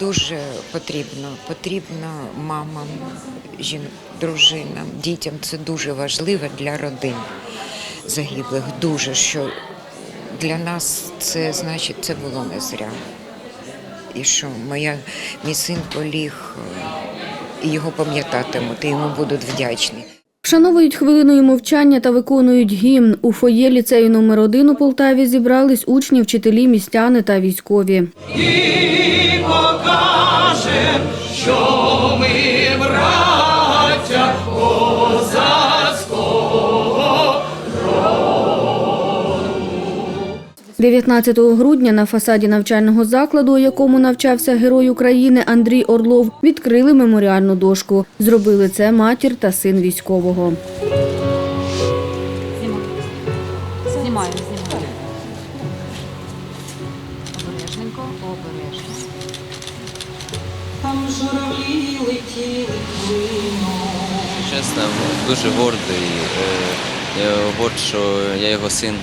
Дуже потрібно, потрібно мамам, жін, дружинам, дітям. Це дуже важливо для родин загиблих. Дуже що для нас це значить це було не зря. І що моя мій син поліг, е, і його пам'ятатимуть, і йому будуть вдячні. Вшановують хвилиною мовчання та виконують гімн. У фоє ліцею номер 1 у Полтаві зібрались учні, вчителі, містяни та військові. покажем, що ми 19 грудня на фасаді навчального закладу, у якому навчався герой України Андрій Орлов, відкрили меморіальну дошку. Зробили це матір та син військового. Знімаємо, знімаємо. Обережненько, обережно. Там журавлі летіли. Чесно, дуже гордий. Е, Я горд, що я його син.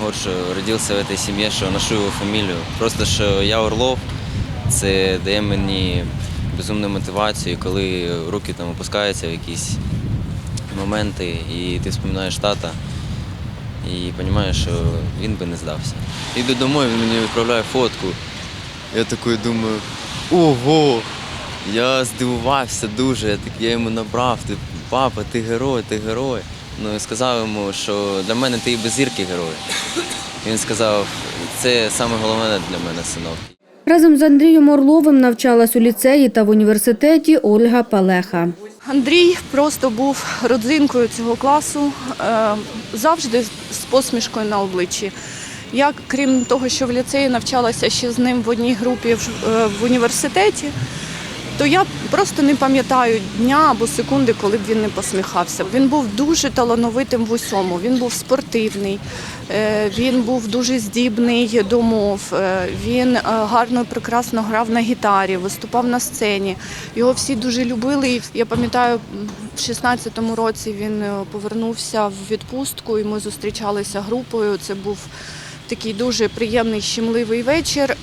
Горд, що родився в цій сім'ї, що ношу його фамілію. Просто що я Орлов, це дає мені безумну мотивацію, коли руки там опускаються в якісь моменти, і ти вспоминаєш тата і розумієш, що він би не здався. Іду домой, він мені відправляє фотку. Я такий думаю, ого! Я здивувався дуже, я, йому набрав, ти папа, ти герой, ти герой. Ну і сказав йому, що для мене ти і без зірки герой. Він сказав, це саме головне для мене, синок. Разом з Андрієм Орловим навчалась у ліцеї та в університеті Ольга Палеха. Андрій просто був родзинкою цього класу, е, завжди з посмішкою на обличчі. Я, крім того, що в ліцеї навчалася ще з ним в одній групі е, в університеті, то я просто не пам'ятаю дня або секунди, коли б він не посміхався. Він був дуже талановитим в усьому. Він був спортивний, е, він був дуже здібний до мов. е, Він е, гарно і прекрасно грав на гітарі, виступав на сцені. Його всі дуже любили. Я пам'ятаю, в 16-му році він повернувся в відпустку, і ми зустрічалися групою. Це був такий дуже приємний, щемливий вечір, е,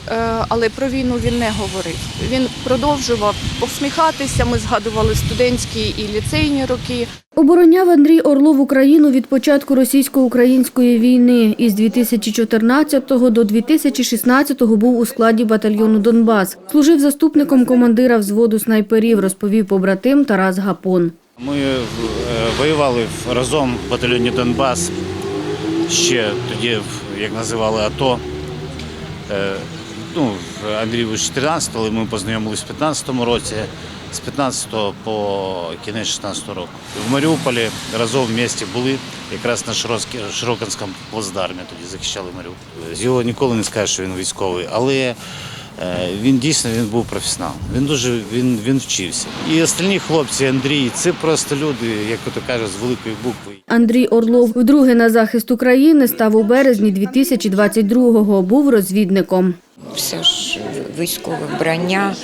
але про війну він не говорив. Він продовжував посміхатися. Ми згадували студентські і ліцейні роки. Обороняв Андрій Орлов Україну від початку російсько-української війни. Із 2014 до 2016 був у складі батальйону Донбас. Служив заступником командира взводу снайперів, розповів побратим Тарас Гапон. Ми е, воювали разом в батальйоні Донбас ще тоді, як називали АТО. Е, Ну, Андрій був 14, але ми познайомилися в 15-му році, з 15 по кінець 16 року. В Маріуполі разом в місті були, якраз на Широкинському плацдармі тоді захищали Маріуполь. Його ніколи не скажеш, що він військовий, але він дійсно він був професіонал. Він дуже він, він вчився. І остальні хлопці, Андрій, це просто люди, як то кажуть, з великої букви. Андрій Орлов вдруге на захист України став у березні 2022-го. Був розвідником. Все ж військове вбрання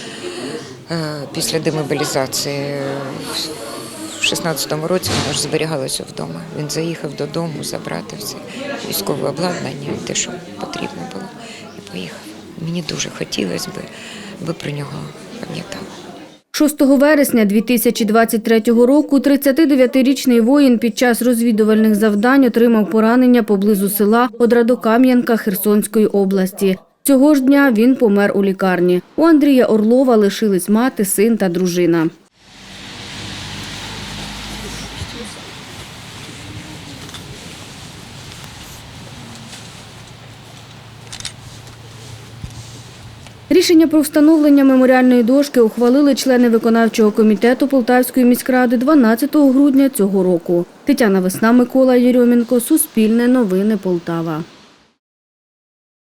е, після демобілізації е, в 16-му році воно ж зберігалося вдома. Він заїхав додому забрати все військове обладнання, те, що потрібно було, і поїхав. Мені дуже хотілося б, би про нього пам'ятали. 6 вересня 2023 року 39-річний воїн під час розвідувальних завдань отримав поранення поблизу села Одрадокам'янка Херсонської області. Цього ж дня він помер у лікарні. У Андрія Орлова лишились мати, син та дружина. Рішення про встановлення меморіальної дошки ухвалили члени виконавчого комітету Полтавської міськради 12 грудня цього року. Тетяна Весна, Микола Єрьомінко, Суспільне новини Полтава.